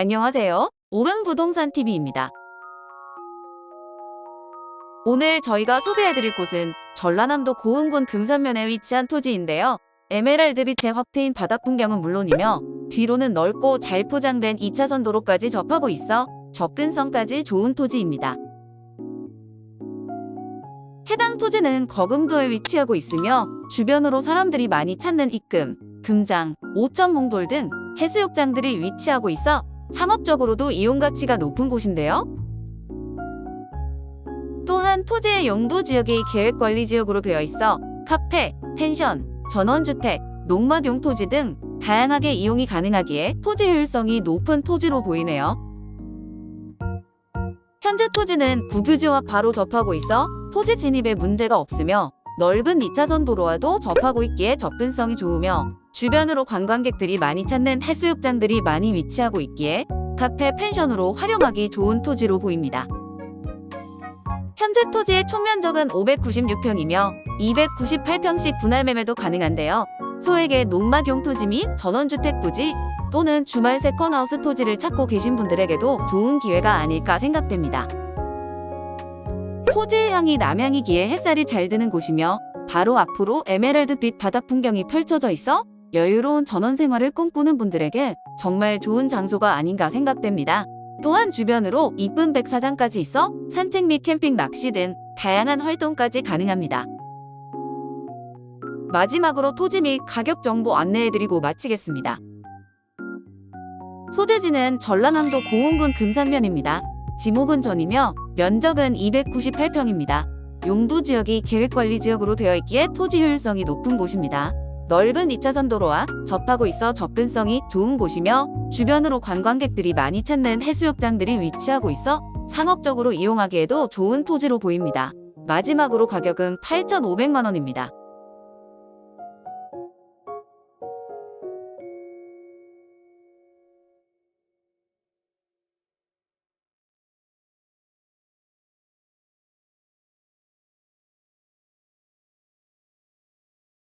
안녕하세요. 오른 부동산 TV입니다. 오늘 저희가 소개해드릴 곳은 전라남도 고흥군 금산면에 위치한 토지인데요. 에메랄드빛의 확 트인 바다 풍경은 물론이며 뒤로는 넓고 잘 포장된 2차선 도로까지 접하고 있어 접근성까지 좋은 토지입니다. 해당 토지는 거금도에 위치하고 있으며 주변으로 사람들이 많이 찾는 입금, 금장, 오점 몽돌 등 해수욕장들이 위치하고 있어 상업적으로도 이용 가치가 높은 곳인데요. 또한 토지의 용도 지역이 계획 관리 지역으로 되어 있어 카페, 펜션, 전원주택, 농막용 토지 등 다양하게 이용이 가능하기에 토지 효율성이 높은 토지로 보이네요. 현재 토지는 국유지와 바로 접하고 있어 토지 진입에 문제가 없으며 넓은 2차선 도로와도 접하고 있기에 접근성이 좋으며 주변으로 관광객들이 많이 찾는 해수욕장들이 많이 위치하고 있기에 카페, 펜션으로 활용하기 좋은 토지로 보입니다. 현재 토지의 총 면적은 596평이며 298평씩 분할 매매도 가능한데요. 소액의 농막용 토지 및 전원주택 부지 또는 주말 세컨하우스 토지를 찾고 계신 분들에게도 좋은 기회가 아닐까 생각됩니다. 토지의 향이 남향이기에 햇살이 잘 드는 곳이며 바로 앞으로 에메랄드빛 바다 풍경이 펼쳐져 있어 여유로운 전원 생활을 꿈꾸는 분들에게 정말 좋은 장소가 아닌가 생각됩니다. 또한 주변으로 이쁜 백사장까지 있어 산책 및 캠핑, 낚시 등 다양한 활동까지 가능합니다. 마지막으로 토지 및 가격 정보 안내해드리고 마치겠습니다. 소재지는 전라남도 고흥군 금산면입니다. 지목은 전이며 면적은 298평입니다. 용도 지역이 계획관리 지역으로 되어 있기에 토지 효율성이 높은 곳입니다. 넓은 2차선 도로와 접하고 있어 접근성이 좋은 곳이며 주변으로 관광객들이 많이 찾는 해수욕장들이 위치하고 있어 상업적으로 이용하기에도 좋은 토지로 보입니다. 마지막으로 가격은 8,500만 원입니다.